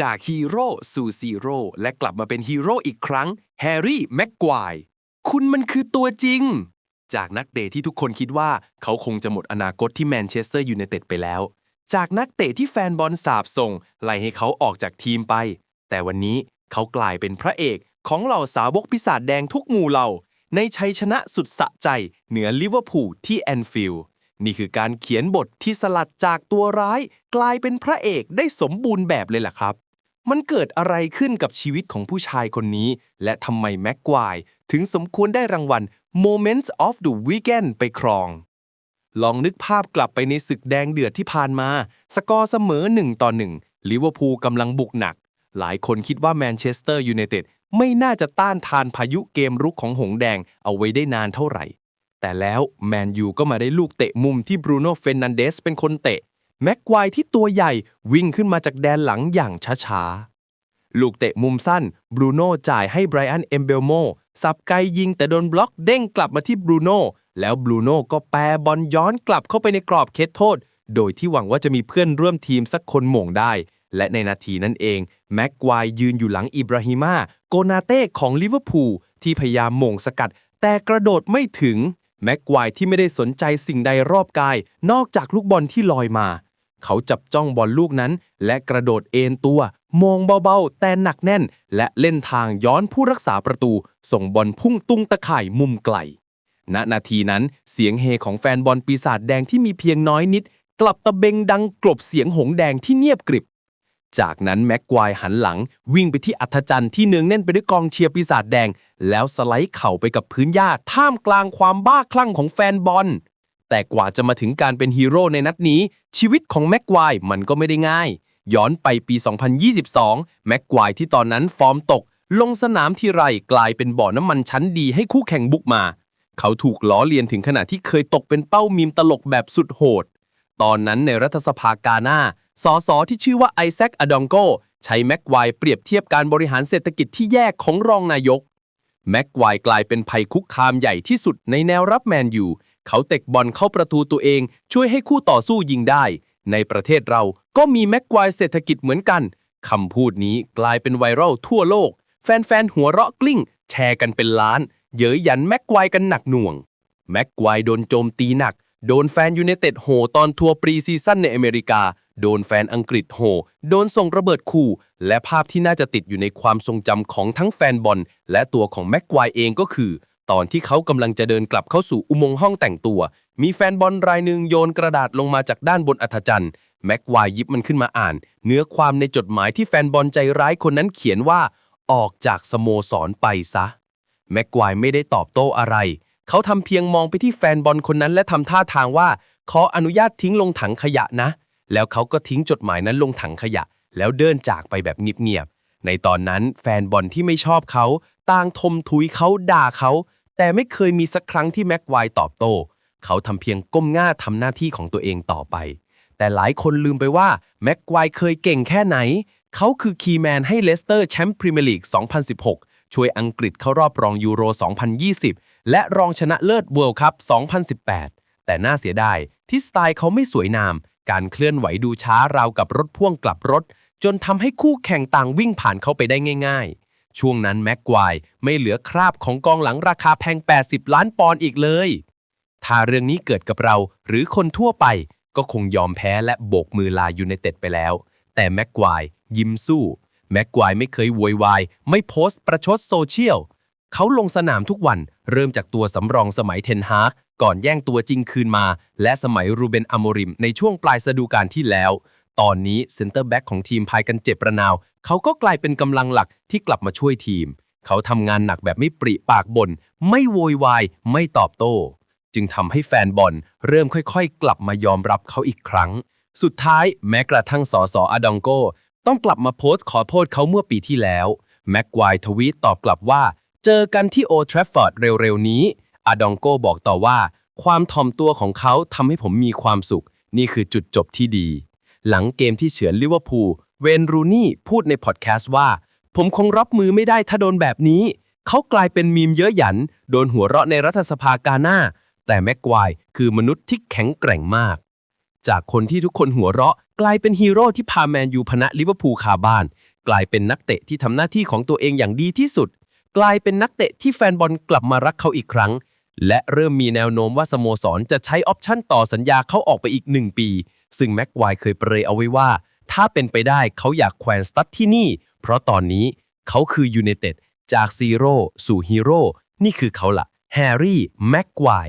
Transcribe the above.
จากฮีโร่สู่ซีโร่และกลับมาเป็นฮีโร่อีกครั้ง แฮร์รี่แม็กควายคุณมันคือตัวจริง จากนักเตะที่ทุกคนคิดว่าเขาคงจะหมดอนาคตที่แมนเชสเตอร์ยูไนเต็ดไปแล้ว จากนักเตะที่แฟนบอลสาบส่ง ไล่ให้เขาออกจากทีมไป แต่วันนี้เขากลายเป็นพระเอกของเหล่าสาวกปีศาจแดงทุกหมู่เหล่า ในชัยชนะสุดสะใจเหนือลิเวอร์พูลที่แอนฟิลด์นี่คือการเขียนบทที่สลัดจากตัวร้าย กลายเป็นพระเอกได้สมบูรณ์แบบเลยล่ะครับ มันเกิดอะไรขึ้นกับชีวิตของผู้ชายคนนี้ และทำไมแม็กควายถึงสมควรได้รางวัล Moments of the Weekend ไปครอง ลองนึกภาพกลับไปในศึกแดงเดือดที่ผ่านมา สกอร์เสมอ1ต่อ1ลิเวอร์พูลกำลังบุกหนัก หลายคนคิดว่าแมนเชสเตอร์ยูไนเต็ดไม่น่าจะต้านทานพายุเกมรุกของหงแดงเอาไว้ได้นานเท่าไหร่ แต่แล้วแมนยูก็มาได้ลูกเตะมุมที่บรูโน่เฟรนันเดสเป็นคนเตะ แม็กควายที่ตัวใหญ่วิ่งขึ้นมาจากแดนหลังอย่างช้าๆ ลูกเตะมุมสั้นบรูโน่จ่ายให้ไบรอันเอมเบลโมสับไกลยิงแต่โดนบล็อกเด้งกลับมาที่บรูโน่แล้วบรูโน่ก็แปรบอลย้อนกลับเข้าไปในกรอบเขตโทษ โดยที่หวังว่าจะมีเพื่อนร่วมทีมสักคนหม่งได้ และในนาทีนั้นเอง แม็กควายยืนอยู่หลังอิบราฮิมาโกนาเต้ของลิเวอร์พูลที่พยายามหม่งสกัด แต่กระโดดไม่ถึงแม็กควายที่ไม่ได้สนใจสิ่งใดรอบกาย นอกจากลูกบอลที่ลอยมา เขาจับจ้องบอลลูกนั้น และกระโดดเอนตัว มองเบาๆ แต่หนักแน่น และเล่นทางย้อนผู้รักษาประตู ส่งบอลพุ่งตุ้งตะข่ายมุมไกล ณ นาทีนั้นเสียงเฮของแฟนบอลปีศาจแดงที่มีเพียงน้อยนิด กลับตะเบงดังกลบเสียงหงแดงที่เงียบกริบ จากนั้นแม็กควายหันหลัง วิ่งไปที่อัธจันทร์ที่เนืองแน่นไปด้วยกองเชียร์ปีศาจแดง แล้วสไลด์เข่าไปกับพื้นหญ้าท่ามกลางความบ้าคลั่งของแฟนบอล แต่กว่าจะมาถึงการเป็นฮีโร่ในนัดนี้ ชีวิตของแม็กควายมันก็ไม่ได้ง่าย ย้อนไปปี 2022 แม็กควายที่ตอนนั้นฟอร์มตก ลงสนามทีไรกลายเป็นบ่อน้ำมันชั้นดีให้คู่แข่งบุกมา เขาถูกล้อเลียนถึงขนาดที่เคยตกเป็นเป้ามีมตลกแบบสุดโหด ตอนนั้นในรัฐสภากาหน้าสสที่ชื่อว่าไอแซคอดองโกใช้แม็กไวร์เปรียบเทียบการบริหารเศรษฐกิจที่แย่ของรองนายกแม็กไวร์กลายเป็นภัยคุกคามใหญ่ที่สุดในแนวรับแมนยู เขาเตะบอลเข้าประตูตัวเอง ช่วยให้คู่ต่อสู้ยิงได้ ในประเทศเราก็มีแม็กไวร์เศรษฐกิจเหมือนกันคำพูดนี้กลายเป็นไวรัลทั่วโลก แฟนๆ หัวเราะกลิ้ง แชร์กันเป็นล้าน เย้ยหยันแม็กไวร์กันหนักหน่วง แม็กไวร์โดนโจมตีหนัก โดนแฟนยูไนเต็ดโหตอนทัวร์ปรีซีซั่นในอเมริกา โดนแฟนอังกฤษโห โดนส่งระเบิดขู่ และภาพที่น่าจะติดอยู่ในความทรงจำของทั้งแฟนบอล และตัวของแม็กไวร์เองก็คือ ตอนที่เขากำลังจะเดินกลับเข้าสู่อุโมงค์ห้องแต่งตัว มีแฟนบอลรายหนึ่งโยนกระดาษลงมาจากด้านบนอัธจันทร์แม็กไวร์หยิบมันขึ้นมาอ่าน เนื้อความในจดหมายที่แฟนบอลใจร้ายคนนั้นเขียนว่า ออกจากสโมสรไปซะ แม็กควายไม่ได้ตอบโต้อะไร เขาทำเพียงมองไปที่แฟนบอลคนนั้นและทำท่าทางว่า ขออนุญาตทิ้งลงถังขยะนะ แล้วเขาก็ทิ้งจดหมายนั้นลงถังขยะ แล้วเดินจากไปแบบเงียบๆในตอนนั้นแฟนบอลที่ไม่ชอบเขาต่างทมทุยเขาด่าเขา แต่ไม่เคยมีสักครั้งที่แม็กควตอบโต้ เขาทำเพียงก้มหน้าทำหน้าที่ของตัวเองต่อไป แต่หลายคนลืมไปว่าแม็กควเคยเก่งแค่ไหน เขาคือคีย์แมนให้เลสเตอร์แชมป์พรีเมียร์ลีก 2016 ช่วยอังกฤษเข้ารอบรองยูโร 2020 และรองชนะเลิศเวิลด์คัพ 2018 แต่น่าเสียดายที่สไตล์เขาไม่สวยงาม การเคลื่อนไหวดูช้าราวกับรถพ่วงกลับรถ จนทำให้คู่แข่งต่างวิ่งผ่านเขาไปได้ง่าย ๆ ช่วงนั้นแม็กควายไม่เหลือคราบของกองหลังราคาแพง 80 ล้านปอนด์อีกเลย ถ้าเรื่องนี้เกิดกับเราหรือคนทั่วไปก็คงยอมแพ้และโบกมือลายูไนเต็ดไปแล้ว แต่แม็กควายยิ้มสู้ แม็กควายไม่เคยโวยวาย ไม่โพสต์ประชดโซเชียล เขาลงสนามทุกวันเริ่มจากตัวสำรองสมัยเทนฮากก่อนแย่งตัวจริงคืนมา และสมัยรูเบนอโมริมในช่วงปลายฤดูกาลที่แล้ว ตอนนี้เซ็นเตอร์แบ็กของทีมพายกันเจ็บระนาว เขาก็กลายเป็นกำลังหลักที่กลับมาช่วยทีม เขาทำงานหนักแบบไม่ปริปากบน่นไม่โวยวาย ไม่ตอบโต้ จึงทำให้แฟนบอลเริ่มค่อยๆ กลับมายอมรับเขาอีกครั้ง สุดท้ายแม้กระทั่งสอสออดองโก ต้องกลับมาโพสต์ขอโทษเขาเมื่อปีที่แล้วแม็กควายทวีตตอบกลับว่า เจอกันที่โอทราฟฟอร์ดเร็วๆนี้อดองโกบอกต่อว่า ความถ่อมตัวของเขาทำให้ผมมีความสุข นี่คือจุดจบที่ดี หลังเกมที่เฉือนลิเวอร์พูล เวนรูนี่พูดในพอดแคสต์ว่า ผมคงรับมือไม่ได้ถ้าโดนแบบนี้ เขากลายเป็นมีมเยอะหยัน โดนหัวเราะในรัฐสภากาหน้า แต่แม็กควายคือมนุษย์ที่แข็งแกร่งมาก จากคนที่ทุกคนหัวเราะ กลายเป็นฮีโร่ที่พาแมนยูพนะลิเวอร์พูลคาบ้าน กลายเป็นนักเตะที่ทำหน้าที่ของตัวเองอย่างดีที่สุด กลายเป็นนักเตะที่แฟนบอลกลับมารักเขาอีกครั้ง และเริ่มมีแนวโน้มว่าสโมสรจะใช้ออปชั่นต่อสัญญาเขาออกไปอีก1ปี ซึ่งแม็กควายเคยเปรยเอาไว้ว่า ถ้าเป็นไปได้เขาอยากแขวนสตั๊ดที่นี่ เพราะตอนนี้เขาคือยูเนเต็ดจากซีโร่สู่ฮีโร่นี่คือเขาละแฮร์รี่แม็กควาย